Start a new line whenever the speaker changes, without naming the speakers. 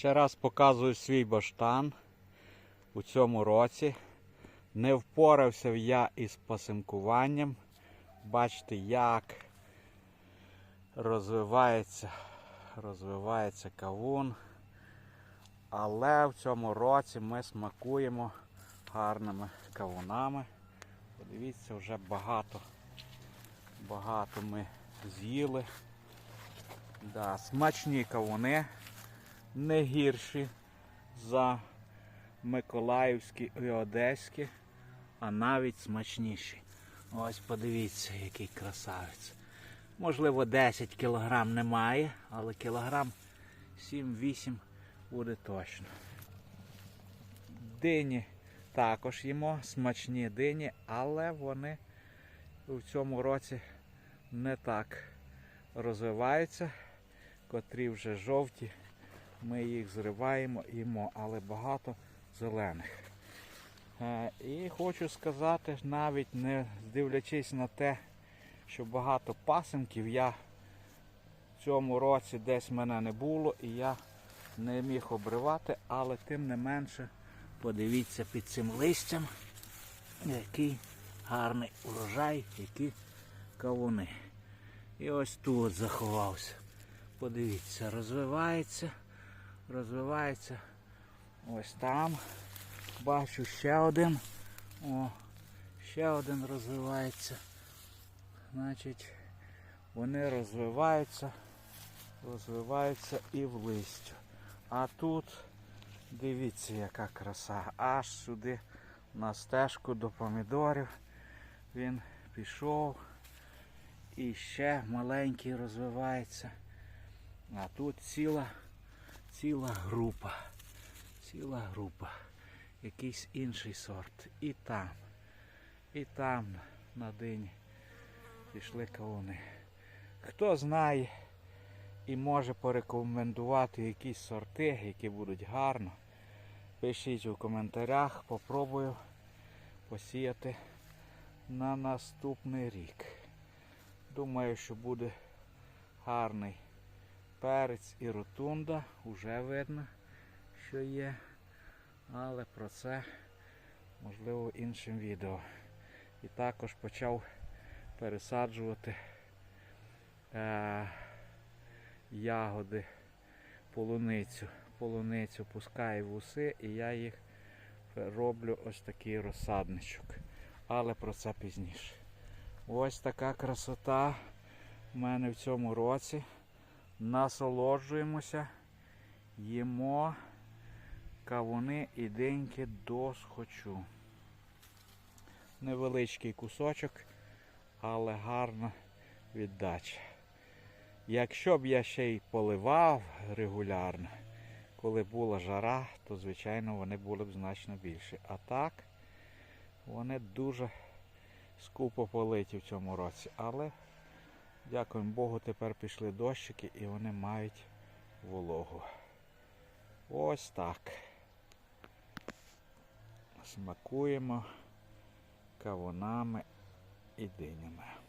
Ще раз показую свій баштан у цьому році. Не впорався я із пасинкуванням. Бачите, як розвивається, розвивається кавун. Але в цьому році ми смакуємо гарними кавунами. Подивіться, вже багато, багато ми з'їли. Да, смачні кавуни, не гірші за Миколаївські і Одеські, а навіть смачніші. Ось подивіться, який красавець. Можливо, 10 кілограм немає, але кілограм 7-8 буде точно. Дині також їмо, смачні дині, але вони у цьому році не так розвиваються, котрі вже жовті. Ми їх зриваємо, їмо, але багато зелених. Е, І хочу сказати, навіть не дивлячись на те, що багато пасенків, я в цьому році десь мене не було і я не міг обривати, але тим не менше подивіться під цим листям, який гарний урожай, які кавуни. І ось тут заховався. Подивіться, розвивається, розвивається. Ось там. Бачу ще один. О, ще один розвивається. Значить, вони розвиваються, розвиваються і в листю. А тут, дивіться, яка краса. Аж сюди на стежку до помідорів він пішов. І ще маленький розвивається. А тут ціла, ціла група. Ціла група. Якийсь інший сорт. І там, і там на дині пішли кавуни. Хто знає і може порекомендувати якісь сорти, які будуть гарно, пишіть у коментарях, попробую посіяти на наступний рік. Думаю, що буде гарний перець і ротунда, вже видно, що є. Але про це можливо іншим відео. І також почав пересаджувати е, ягоди, полуницю. Полуницю пускаю в уси і я їх роблю ось такий розсадничок. Але про це пізніше. Ось така красота в мене в цьому році. Насолоджуємося, їмо кавуни і деньки досхочу. Невеличкий кусочок, але гарна віддача. Якщо б я ще й поливав регулярно, коли була жара, то звичайно вони були б значно більші. А так вони дуже скупо политі в цьому році. Але, дякуємо Богу, тепер пішли дощики і вони мають вологу. Ось так. Смакуємо кавунами і динями.